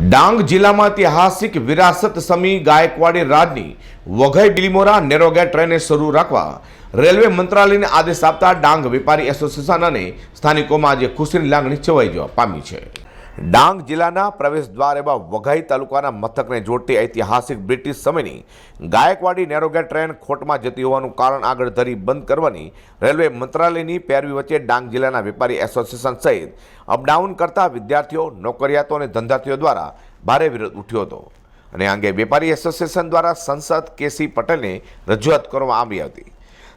ડાંગ જિલ્લામાં ઐતિહાસિક વિરાસત સમી ગાયકવાડી રાજની વઘઈ બિલીમોરા નેરોગેટ ટ્રેને શરૂ રાખવા રેલવે મંત્રાલયને આદેશ આપતા ડાંગ વેપારી એસોસિએશન અને સ્થાનિકોમાં આજે ખુશીની લાગણી છવાઈ જવા પામી છે. ડાંગ જિલ્લાના પ્રવેશ દ્વાર એવા વઘઈ તાલુકાના મથકને જોડતી ઐતિહાસિક બ્રિટિશ સમયની ગાયકવાડી નેરોગેટ ટ્રેન ખોટમાં જતી હોવાનું કારણ આગળ ધરી બંધ કરવાની રેલવે મંત્રાલયની પેરવી વચ્ચે ડાંગ જિલ્લાના વેપારી એસોસિએશન સહિત અપડાઉન કરતા વિદ્યાર્થીઓ, નોકરિયાતો અને ધંધાર્થીઓ દ્વારા ભારે વિરોધ ઉઠ્યો હતો. અને આ અંગે વેપારી એસોસિએશન દ્વારા સંસદ કેસી પટેલને રજૂઆત કરવામાં આવી હતી.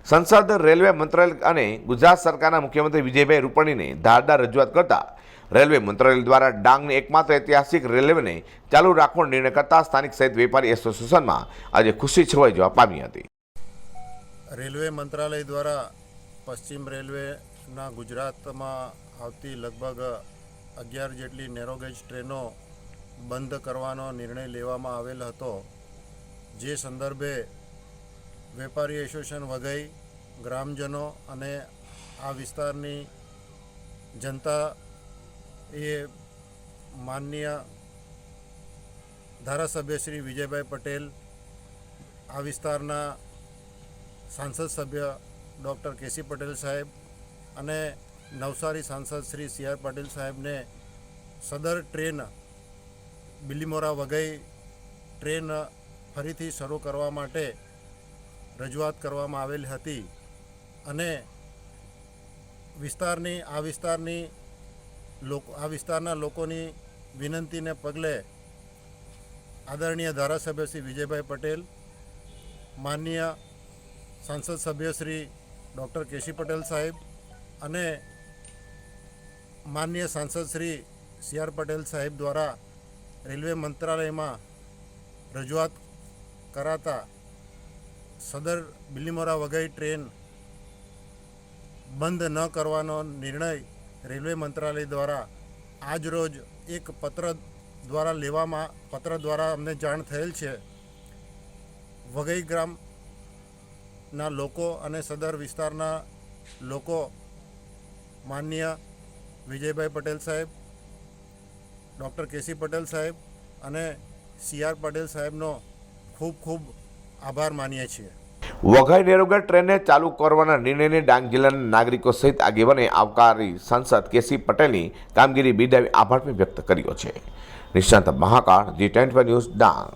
સંસદ, રેલવે મંત્રાલય અને ગુજરાત સરકારના મુખ્યમંત્રી વિજયભાઈ રૂપાણીને ધારદાર રજૂઆત કરતા રેલવે મંત્રાલય દ્વારા ડાંગની એકમાત્ર ઐતિહાસિક રેલવેને ચાલુ રાખવાનો નિર્ણય કરતા સ્થાનિક સહિત વેપારી એસોસિએશનમાં આજે ખુશી છવાઈ જવા પામી હતી. રેલવે મંત્રાલય દ્વારા પશ્ચિમ રેલવેના ગુજરાતમાં આવતી લગભગ અગિયાર જેટલી નેરોગેજ ટ્રેનો બંધ કરવાનો નિર્ણય લેવામાં આવેલ હતો. જે સંદર્ભે વેપારી એસોસિએશન વઘઈ, ગ્રામજનો અને આ વિસ્તારની જનતા એ માનનીય ધારાસભ્ય શ્રી વિજયભાઈ પટેલ, આ વિસ્તારના સાંસદ સભ્ય ડૉક્ટર કેસી પટેલ સાહેબ અને નવસારી સાંસદ શ્રી સી આર પાટીલ સાહેબને સદર ટ્રેન, બિલીમોરા વગઈ ટ્રેન ફરીથી શરૂ કરવા માટે રજૂઆત કરવામાં આવેલ હતી અને વિસ્તારની, આ વિસ્તારની લોકો આ વિસ્તારના લોકોની વિનંતીને પગલે આદરણીય ધારાસભ્ય શ્રી વિજયભાઈ પટેલ, માનનીય સાંસદ સભ્ય શ્રી ડૉક્ટર કેશી પટેલ સાહેબ અને માનનીય સાંસદ શ્રી સી આર પટેલ સાહેબ દ્વારા રેલવે મંત્રાલયમાં રજૂઆત કરાતા સદર બિલીમોરા વઘઈ ટ્રેન બંધ ન કરવાનો નિર્ણય રેલવે મંત્રાલય દ્વારા આજ રોજ એક પત્ર દ્વારા લેવામાં, પત્ર દ્વારા અમને જાણ થયેલ છે. વઘઈ ગ્રામના લોકો અને સદર વિસ્તારના લોકો માન્ય વિજયભાઈ પટેલ સાહેબ, ડૉક્ટર કેસી પટેલ સાહેબ અને સી આર પટેલ સાહેબનો ખૂબ ખૂબ આભાર માનીએ છીએ. વઘઈ નેરોગેટ ટ્રેનને ચાલુ કરવાના નિર્ણયને ડાંગ જિલ્લાના નાગરિકો સહિત આગેવાને આવકારી સાંસદ કેસી પટેલની કામગીરી બિરદાવી આભાર પણ વ્યક્ત કર્યો છે. Nishant Mahakal, G tent news Dang.